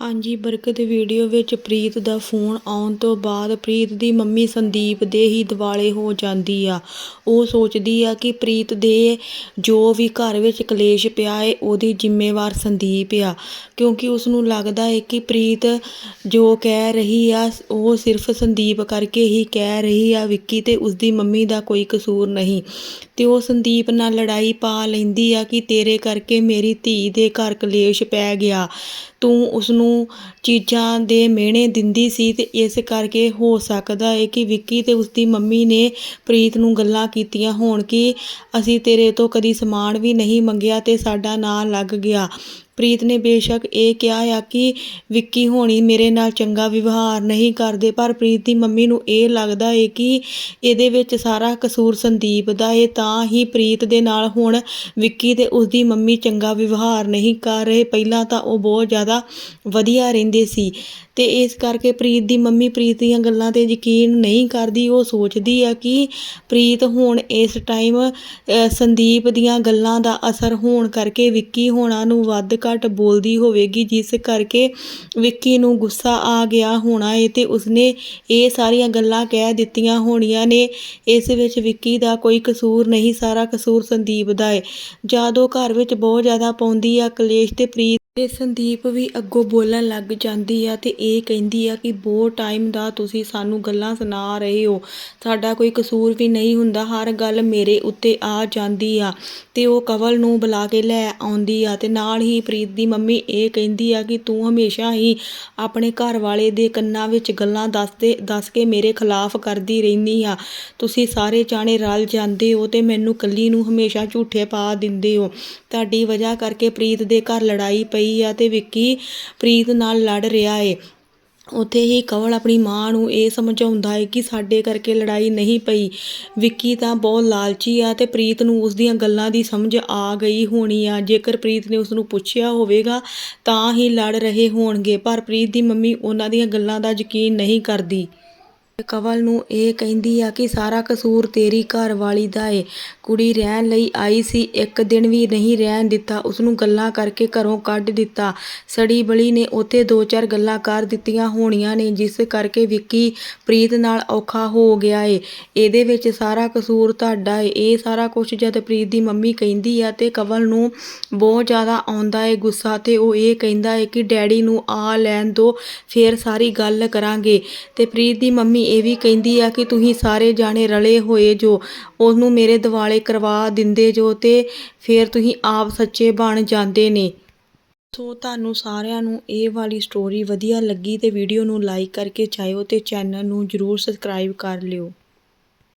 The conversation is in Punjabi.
ਹਾਂਜੀ, ਬਰਕਤ ਵੀਡੀਓ ਵਿੱਚ ਪ੍ਰੀਤ ਦਾ ਫੋਨ ਆਉਣ ਤੋਂ ਬਾਅਦ ਪ੍ਰੀਤ ਦੀ ਮੰਮੀ ਸੰਦੀਪ ਦੇ ਹੀ ਦਿਵਾਲੇ ਹੋ ਜਾਂਦੀ ਆ। ਉਹ ਸੋਚਦੀ ਆ ਕਿ ਪ੍ਰੀਤ ਦੇ ਜੋ ਵੀ ਘਰ ਵਿੱਚ ਕਲੇਸ਼ ਪਿਆ ਏ, ਉਹਦੀ ਜ਼ਿੰਮੇਵਾਰ ਸੰਦੀਪ ਆ। ਕਿਉਂਕਿ ਉਸ ਨੂੰ ਲੱਗਦਾ ਏ ਕਿ ਪ੍ਰੀਤ ਜੋ ਕਹਿ ਰਹੀ ਆ, ਉਹ ਸਿਰਫ ਸੰਦੀਪ ਕਰਕੇ ਹੀ ਕਹਿ ਰਹੀ ਆ ਵਿੱਕੀ ਤੇ ਉਸਦੀ ਮੰਮੀ ਦਾ ਕੋਈ ਕਸੂਰ ਨਹੀਂ। ਤੇ ਉਹ ਸੰਦੀਪ ਨਾਲ ਲੜਾਈ ਪਾ ਲੈਂਦੀ ਆ ਕਿ ਤੇਰੇ ਕਰਕੇ ਮੇਰੀ ਧੀ ਦੇ ਘਰ ਕਲੇਸ਼ ਪੈ ਗਿਆ। ਤੂੰ ਉਸ ਨੂੰ ਚੀਜ਼ਾਂ ਦੇ ਮਿਹਣੇ ਦਿੰਦੀ ਸੀ ਤੇ ਇਸ ਕਰਕੇ ਹੋ ਸਕਦਾ ਹੈ ਕਿ ਵਿੱਕੀ ਤੇ ਉਸਦੀ ਮੰਮੀ ਨੇ ਪ੍ਰੀਤ ਨੂੰ ਗੱਲਾਂ ਕੀਤੀਆਂ ਹੋਣ ਕਿ ਅਸੀਂ ਤੇਰੇ ਤੋਂ ਕਦੀ ਸਮਾਨ ਵੀ ਨਹੀਂ ਮੰਗਿਆ ਤੇ ਸਾਡਾ ਨਾਂ ਲੱਗ ਗਿਆ। ਪ੍ਰੀਤ ਨੇ ਬੇਸ਼ੱਕ ਇਹ ਕਿਹਾ ਆ ਕਿ ਵਿੱਕੀ ਹੋਣੀ ਮੇਰੇ ਨਾਲ ਚੰਗਾ ਵਿਵਹਾਰ ਨਹੀਂ ਕਰਦੇ, ਪਰ ਪ੍ਰੀਤ ਦੀ ਮੰਮੀ ਨੂੰ ਇਹ ਲੱਗਦਾ ਏ ਕਿ ਇਹਦੇ ਵਿੱਚ ਸਾਰਾ ਕਸੂਰ ਸੰਦੀਪ ਦਾ ਏ, ਤਾਂ ਹੀ ਪ੍ਰੀਤ ਦੇ ਨਾਲ ਹੁਣ ਵਿੱਕੀ ਤੇ ਉਸਦੀ ਮੰਮੀ ਚੰਗਾ ਵਿਵਹਾਰ ਨਹੀਂ ਕਰ ਰਹੇ। ਪਹਿਲਾਂ ਤਾਂ ਉਹ ਬਹੁਤ ਜ਼ਿਆਦਾ ਵਧੀਆ ਰਹਿੰਦੇ ਸੀ। ਤੇ ਇਸ ਕਰਕੇ ਪ੍ਰੀਤ ਦੀ ਮੰਮੀ ਪ੍ਰੀਤ ਦੀਆਂ ਗੱਲਾਂ ਤੇ ਯਕੀਨ ਨਹੀਂ ਕਰਦੀ, ਉਹ ਸੋਚਦੀ ਆ ਕਿ ਪ੍ਰੀਤ ਹੁਣ ਇਸ ਟਾਈਮ ਸੰਦੀਪ ਦੀਆਂ ਗੱਲਾਂ ਦਾ ਅਸਰ ਹੋਣ ਕਰਕੇ ਵਿੱਕੀ ਹੋਣਾ ਨੂੰ ਵੱਧ ਘੱਟ ਬੋਲਦੀ ਹੋਵੇਗੀ, ਜਿਸ ਕਰਕੇ ਵਿੱਕੀ ਨੂੰ ਗੁੱਸਾ ਆ ਗਿਆ ਹੋਣਾ ਏ ਤੇ ਉਸਨੇ ਇਹ ਸਾਰੀਆਂ ਗੱਲਾਂ ਕਹਿ ਦਿੱਤੀਆਂ ਹੋਣੀਆਂ ਨੇ। ਇਸ ਵਿੱਚ ਵਿੱਕੀ ਦਾ ਕੋਈ ਕਸੂਰ ਨਹੀਂ, ਸਾਰਾ ਕਸੂਰ ਸੰਦੀਪ ਦਾ ਏ। ਜਦੋਂ ਘਰ ਵਿੱਚ ਬਹੁਤ ਜ਼ਿਆਦਾ ਪਾਉਂਦੀ ਆ ਕਲੇਸ਼ ਤੇ ਪ੍ਰੀਤ ਤੇ ਸੰਦੀਪ ਵੀ ਅੱਗੋਂ ਬੋਲਣ ਲੱਗ ਜਾਂਦੀ ਆ ਅਤੇ ਇਹ ਕਹਿੰਦੀ ਆ ਕਿ ਬਹੁਤ ਟਾਈਮ ਦਾ ਤੁਸੀਂ ਸਾਨੂੰ ਗੱਲਾਂ ਸੁਣਾ ਰਹੇ ਹੋ। ਸਾਡਾ ਕੋਈ ਕਸੂਰ ਵੀ ਨਹੀਂ ਹੁੰਦਾ, ਹਰ ਗੱਲ ਮੇਰੇ ਉੱਤੇ ਆ ਜਾਂਦੀ ਆ ਅਤੇ ਉਹ ਕਵਲ ਨੂੰ ਬੁਲਾ ਕੇ ਲੈ ਆਉਂਦੀ ਆ ਅਤੇ ਨਾਲ ਹੀ ਪ੍ਰੀਤ ਦੀ ਮੰਮੀ ਇਹ ਕਹਿੰਦੀ ਆ ਕਿ ਤੂੰ ਹਮੇਸ਼ਾ ਹੀ ਆਪਣੇ ਘਰ ਵਾਲੇ ਦੇ ਕੰਨਾਂ ਵਿੱਚ ਗੱਲਾਂ ਦੱਸਦੇ, ਦੱਸ ਕੇ ਮੇਰੇ ਖਿਲਾਫ ਕਰਦੀ ਰਹਿੰਦੀ ਆ। ਤੁਸੀਂ ਸਾਰੇ ਜਾਣੇ ਰਲ ਜਾਂਦੇ ਹੋ ਅਤੇ ਮੈਨੂੰ ਇਕੱਲੀ ਨੂੰ ਹਮੇਸ਼ਾ ਝੂਠੇ ਪਾ ਦਿੰਦੇ ਹੋ। ਤੁਹਾਡੀ ਵਜ੍ਹਾ ਕਰਕੇ ਪ੍ਰੀਤ ਦੇ ਘਰ ਲੜਾਈ ਪਈ ਆ ਤੇ ਵਿੱਕੀ ਪ੍ਰੀਤ ਨਾਲ ਲੜ ਰਿਹਾ ਏ। ਉੱਥੇ ਹੀ ਕਵਲ ਆਪਣੀ ਮਾਂ ਨੂੰ ਇਹ ਸਮਝਾਉਂਦਾ ਹੈ ਕਿ ਸਾਡੇ ਕਰਕੇ ਲੜਾਈ ਨਹੀਂ ਪਈ। ਵਿੱਕੀ ਤਾਂ ਬਹੁਤ ਲਾਲਚੀ ਆ ਤੇ ਪ੍ਰੀਤ ਨੂੰ ਉਸ ਦੀਆਂ ਗੱਲਾਂ ਦੀ ਸਮਝ ਆ ਗਈ ਹੋਣੀ ਆ। ਜੇਕਰ ਪ੍ਰੀਤ ਨੇ ਉਸ ਨੂੰ ਪੁੱਛਿਆ ਹੋਵੇਗਾ, ਤਾਂ ਹੀ ਲੜ ਰਹੇ ਹੋਣਗੇ, ਪਰ ਪ੍ਰੀਤ ਦੀ ਮੰਮੀ ਉਹਨਾਂ ਦੀਆਂ ਗੱਲਾਂ ਦਾ ਯਕੀਨ ਨਹੀਂ ਕਰਦੀ। ਕੰਵਲ ਨੂੰ ਇਹ ਕਹਿੰਦੀ ਆ ਕਿ ਸਾਰਾ ਕਸੂਰ ਤੇਰੀ ਘਰ ਵਾਲੀ ਦਾ ਏ। ਕੁੜੀ ਰਹਿਣ ਲਈ ਆਈ ਸੀ, ਇੱਕ ਦਿਨ ਵੀ ਨਹੀਂ ਰਹਿਣ ਦਿੱਤਾ। ਉਸਨੂੰ ਗੱਲਾਂ ਕਰਕੇ ਘਰੋਂ ਕੱਢ ਦਿੱਤਾ। ਸੜੀ ਬਲੀ ਨੇ ਉੱਥੇ ਦੋ ਚਾਰ ਗੱਲਾਂ ਕਰ ਦਿੱਤੀਆਂ ਹੋਣੀਆਂ ਨੇ, ਜਿਸ ਕਰਕੇ ਵਿੱਕੀ, ਪ੍ਰੀਤ ਨਾਲ ਔਖਾ ਹੋ ਗਿਆ ਏ। ਇਹਦੇ ਵਿੱਚ ਸਾਰਾ ਕਸੂਰ ਤੁਹਾਡਾ ਏ। ਇਹ ਸਾਰਾ ਕੁਝ ਜਦ ਪ੍ਰੀਤ ਦੀ ਮੰਮੀ ਕਹਿੰਦੀ ਆ ਤੇ ਕਵਲ ਨੂੰ ਬਹੁਤ ਜ਼ਿਆਦਾ ਆਉਂਦਾ ਏ ਗੁੱਸਾ, ਤੇ ਉਹ ਇਹ ਕਹਿੰਦਾ ਏ ਕਿ ਡੈਡੀ ਨੂੰ ਆ ਲੈਣ ਦੋ, ਫੇਰ ਸਾਰੀ ਗੱਲ ਕਰਾਂਗੇ। ਤੇ ਪ੍ਰੀਤ ਦੀ ਮੰਮੀ ਇਹ ਵੀ ਕਹਿੰਦੀ ਆ ਕਿ ਤੁਸੀਂ ਸਾਰੇ ਜਾਣੇ ਰਲੇ ਹੋਏ ਜੋ, ਉਹਨੂੰ ਮੇਰੇ ਦਿਵਾਲੇ ਕਰਵਾ ਦਿੰਦੇ ਜੋ ਤੇ ਫਿਰ ਤੁਸੀਂ ਆਪ ਸੱਚੇ ਬਣ ਜਾਂਦੇ ਨੇ। ਸੋ ਤੁਹਾਨੂੰ ਸਾਰਿਆਂ ਨੂੰ ਇਹ ਵਾਲੀ ਸਟੋਰੀ ਵਧੀਆ ਲੱਗੀ ਤੇ ਵੀਡੀਓ ਨੂੰ ਲਾਈਕ ਕਰਕੇ ਜਾਇਓ ਤੇ ਚੈਨਲ ਨੂੰ ਜਰੂਰ ਸਬਸਕ੍ਰਾਈਬ ਕਰ ਲਿਓ।